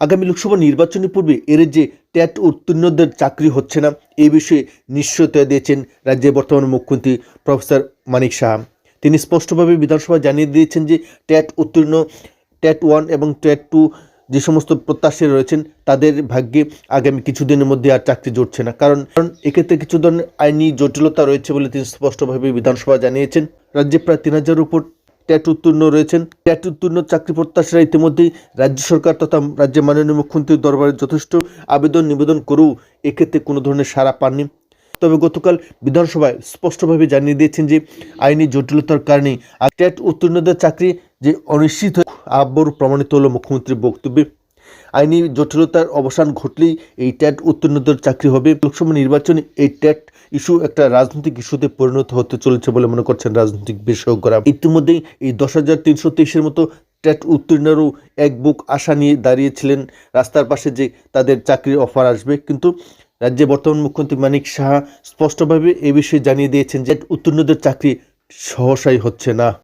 আগামী লোকসভা নির্বাচনের পূর্বে এর যে ট্যাট উত্তীর্ণদের চাকরি হচ্ছে না, এ বিষয়ে নিশ্চয়তা দিয়েছেন রাজ্যের বর্তমান মুখ্যমন্ত্রী প্রফেসর মানিক শাহ তিনি স্পষ্টভাবে বিধানসভায় জানিয়ে দিয়েছেন যে ট্যাট উত্তীর্ণ, ট্যাট ওয়ান এবং ট্যাট টু যে সমস্ত প্রত্যাশী রয়েছেন, তাদের ভাগ্যে আগামী কিছুদিনের মধ্যে আর চাকরি জুটছে না। কারণ কারণ এক্ষেত্রে কিছু ধরনের আইনি জটিলতা রয়েছে বলে তিনি স্পষ্টভাবে বিধানসভা জানিয়েছেন। রাজ্যে প্রায় তিন হাজারের উপর ট্যাট উত্তীর্ণ রয়েছেন। ট্যাট উত্তীর্ণ চাকরি প্রত্যাশীরা ইতিমধ্যেই রাজ্য সরকার তথা রাজ্যের মাননীয় মুখ্যমন্ত্রীর দরবারে যথেষ্ট আবেদন, নিবেদন করেও এক্ষেত্রে কোনো ধরনের সাড়া পাননি। তবে গতকাল বিধানসভায় স্পষ্টভাবে জানিয়ে দিয়েছেন যে, আইনি জটিলতার কারণে ট্যাট উত্তীর্ণদের চাকরি যে অনিশ্চিত আব্বর প্রমাণিত হলো মুখ্যমন্ত্রীর বক্তব্যে। আইনি জটিলতার অবসান ঘটলেই এই ট্যাট উত্তীর্ণদের চাকরি হবে। লোকসভা নির্বাচনে এই ট্যাট ইস্যু একটা রাজনৈতিক ইস্যুতে পরিণত হতে চলেছে বলে মনে করছেন রাজনৈতিক বিশেষজ্ঞরা ইতিমধ্যেই এই দশ হাজার তিনশো তেইশের মতো ট্যাট উত্তীর্ণেরও এক বুক আশা নিয়ে দাঁড়িয়েছিলেন রাস্তার পাশে যে তাদের চাকরির অফার আসবে। কিন্তু রাজ্যে বর্তমান মুখ্যমন্ত্রী মানিক সাহা স্পষ্টভাবে এ বিষয়ে জানিয়ে দিয়েছেন যে উত্তীর্ণদের চাকরি সহসাই হচ্ছে না।